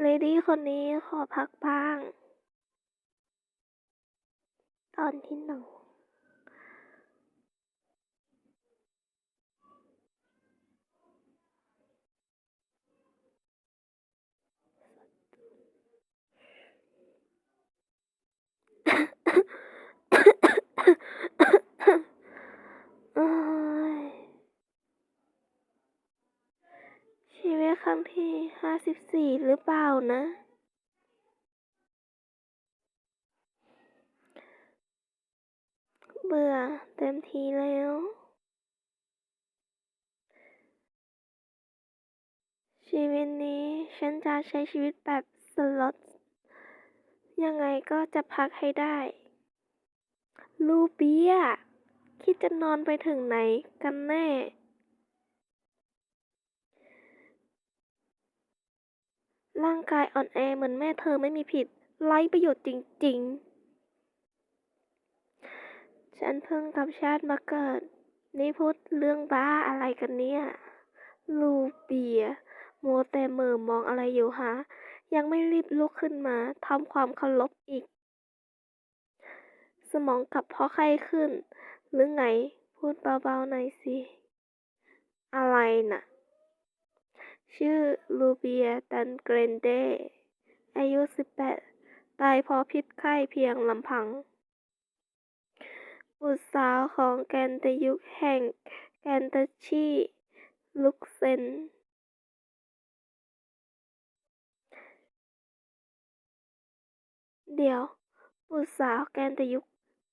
เลดี้คนนี้ขอพักบ้าง ตอนที่หนึ่ง โอ้ยชีวิต ครั้งที่ห้าสิบสี่หรือเปล่านะ เบื่อเต็มทีแล้ว ชีวิตนี้ฉันจะใช้ชีวิตแบบสล็อตยังไงก็จะพักให้ได้ ลูเปีย คิดจะนอนไปถึงไหนกันแน่ ร่างกายอ่อนแอเหมือนแม่เธอไม่มีผิดไร้ประโยชน์จริง ๆ ฉันเพิ่งกับชาติมาเกิด นี่พูดเรื่องบ้าอะไรกันเนี่ย ลูเปียมัวแต่เม่อมองอะไรอยู่ฮะ ยังไม่รีบลุกขึ้นมาทำความเคารพอีก สมองกลับเพราะไข้ขึ้น หรือไง พูดเบาๆหน่อยสิ อะไรน่ะ ชื่อลูเบียตันเกรนเด อายุ 18 ตายเพราะพิษไข้เพียงลำพัง บุตรสาวของแกนเตยุกแห่งแกนเตชีลุกเซน เดี๋ยว บุตรสาวแกนเตยุก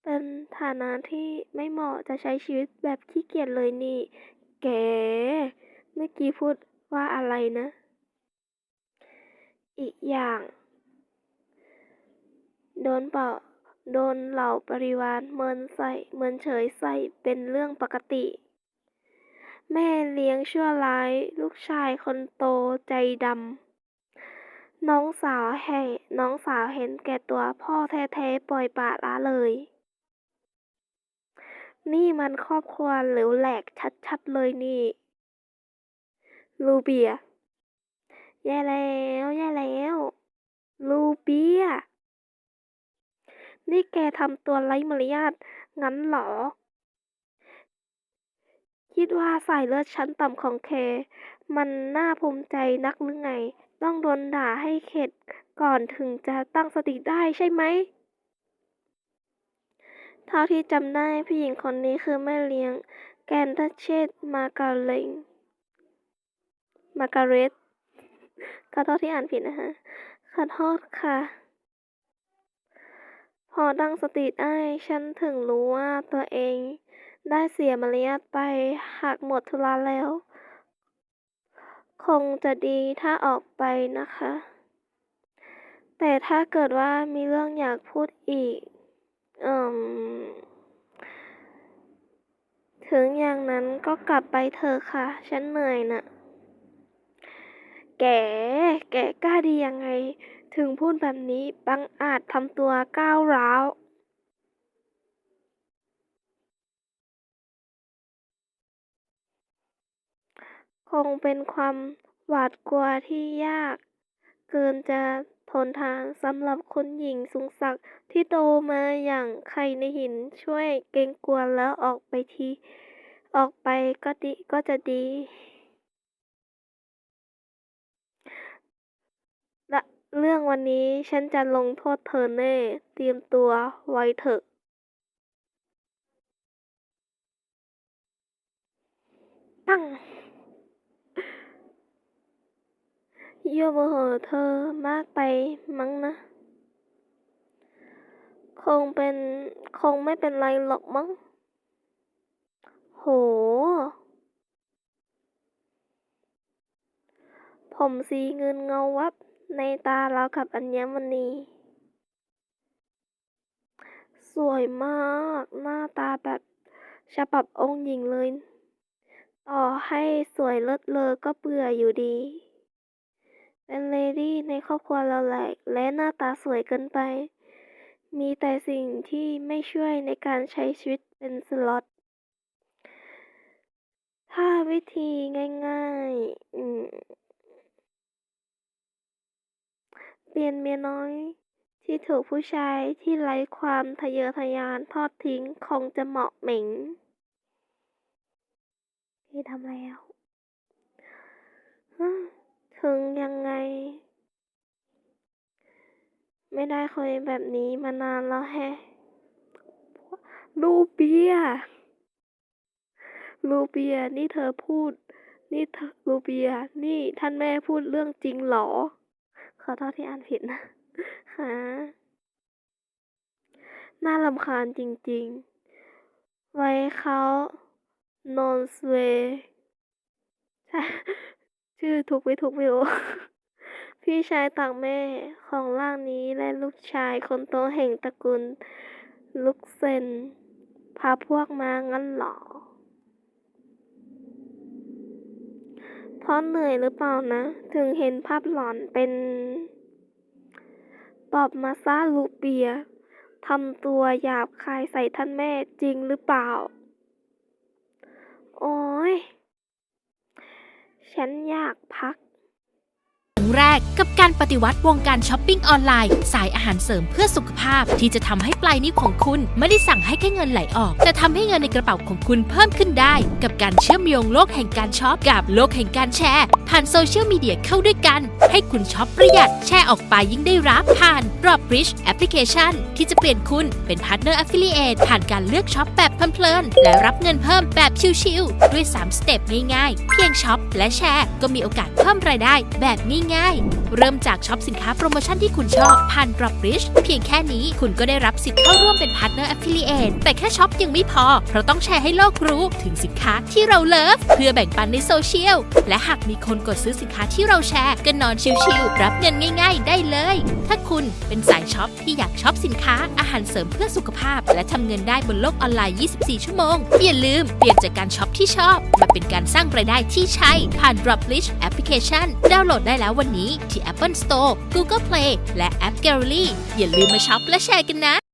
เป็นฐานะที่ไม่เหมาะจะใช้ชีวิตแบบขี้เกียจเลยนี่ แก เมื่อกี้พูด ว่าอะไรนะ อีกอย่าง โดนเป่าโดนเหล่าบริวารเมินใส่เมินเฉยใส่เป็นเรื่องปกติ แม่เลี้ยงชั่วร้ายลูกชายคนโตใจดำน้องสาวแห่น้องสาวเห็นแก่ตัวพ่อแท้ๆปล่อยปละละเลย นี่มันครอบครัวเหลวแหลกชัดๆเลยนี่ ลูเบีย แย่แล้วแย่แล้ว ลูเบีย นี่แกทำตัวไร้มารยาทงั้นหรอ คิดว่าสายเลือดชั้นต่ำของแกมันน่าภูมิใจนักหรือไง ต้องโดนด่าให้เข็ดก่อนถึงจะตั้งสติได้ใช่ไหม เท่าที่จำได้ผู้หญิงคนนี้คือแม่เลี้ยง แกนทัชเชตมาการเลง มาการเรตขอโทษที่อ่านผิดนะคะขอโทษค่ะ พอตั้งสติได้ฉันถึงรู้ว่าตัวเองได้เสียมารยาทไปหากหมดธุระแล้ว คงจะดีถ้าออกไปนะคะ แต่ถ้าเกิดว่ามีเรื่องอยากพูดอีกอืมถึงอย่างนั้นก็กลับไปเถอะค่ะ ฉันเหนื่อยน่ะ แก แกกล้าดียังไง ถึงพูดแบบนี้ บังอาจทำตัวก้าวร้าว คงเป็นความหวาดกลัวที่ยาก เกินจะทนทานสำหรับคุณหญิงสูงศักดิ์ที่โตมาอย่างใครในหินช่วยเกรงกลัวแล้วออกไปที ออกไปก็ดีก็จะดี และ เรื่องวันนี้ฉันจะลงโทษเธอแน่ เตรียมตัวไว้เถอะตั้งยั่วโมโหเธอมากไปมั้งนะ คงเป็นคงไม่เป็นไรหรอกมั้ง โห ผมสีเงินเงาวับ ในตาเรากับอัญมณี สวยมากหน้าตาแบบฉบับองค์หญิงเลย ต่อให้สวยเลิศเลอก็เบื่ออยู่ดี เป็นเลดี้ในครอบครัวเราแหละและหน้าตาสวยเกินไป มีแต่สิ่งที่ไม่ช่วยในการใช้ชีวิตเป็นสล็อตถ้าวิธีง่าย ๆ อืม เปลี่ยนเมียน้อย ที่ถูกผู้ชายที่ไร้ความทะเยอทะยานทอดทิ้งคงจะเหมาะเหม็งพี่ทำแล้วถึงยังไง ไม่ได้คุยแบบนี้มานานแล้วแฮะลูเบีย ลูเบีย นี่เธอพูด นี่เธอลูเบีย นี่ท่านแม่พูดเรื่องจริงหรอ อโทษที่อ่านผิดนะฮะน่ารำคาญจริงๆ ไว้เขานอนสเวใช่ชื่อถูกไม่ถูกไม่รู้ พี่ชายต่างแม่ของร่างนี้และลูกชายคนโตแห่งตระกูลลุกเซนพาพวกมางั้นหรอ เพ ราะเหนื่อยหรือเปล่านะ ถึงเห็นภาพหลอนเป็น ตอบมาซาลูเปียทำตัวหยาบคายใส่ท่านแม่จริงหรือเปล่า โอ้ย ฉันอยากพัก ครั้งแร กกับการปฏิวัติวงการช้อปปิ้งออนไลน์ สายอาหารเสริมเพื่อสุขภาพ ที่จะทำให้ปลายนิ้วของคุณไม่ได้สั่งให้แค่เงินไหลออก แต่ทำให้เงินในกระเป๋าของคุณเพิ่มขึ้นได้ กับการเชื่อมโยงโลกแห่งการช็อปกับโลกแห่งการแชร์ ผ่านโซเชียลมีเดียเข้าด้วยกัน ให้คุณช็อปประหยัดแชร์ออกไปยิ่งได้รับ ผ่าน Dropbridge แอปพลิเคชัน ที่จะเปลี่ยนคุณเป็นพาร์ทเนอร์ Affiliate ผ่านการเลือกช็อปแบบเพลินๆและรับเงินเพิ่มแบบชิลๆด้วย 3 สเต็ปง่ายๆ เพียงช็อปและแชร์ก็มีโอกาสเพิ่มรายได้แบบง่ายๆเริ่มจากช็อปสินค้าโปรโมชั่นที่คุณชอบ ผ่าน Dropbridge เพียงแค่นี้คุณก็ได้รับสิทธิ์เข้าร่วมเป็นพาร์ทเนอร์ Affiliate แต่แค่ช็อปยังไม่พอ เพราะต้องแชร์ให้โลกรู้ถึงสินค้าที่เราเลิฟ เพื่อแบ่งปันในโซเชียล และหากมีคนกดซื้อสินค้าที่เราแชร์ก็นอนชิลๆรับเงินง่าย ๆ ได้เลย ถ้าคุณเป็นสายช็อปที่อยากช็อปสินค้าอาหารเสริมเพื่อสุขภาพ และทำเงินได้บนโลกออนไลน์ 24 ชั่วโมงอย่าลืมเปลี่ยนจากการช็อปที่ชอบมาเป็นการสร้างรายได้ที่ใช่ผ่าน Dropbridge แอปพลิเคชันดาวน์โหลดได้แล้ววันนี้ที่ Apple Store Google Play และ App Gallery อย่าลืมมาช็อปและแชร์กันนะ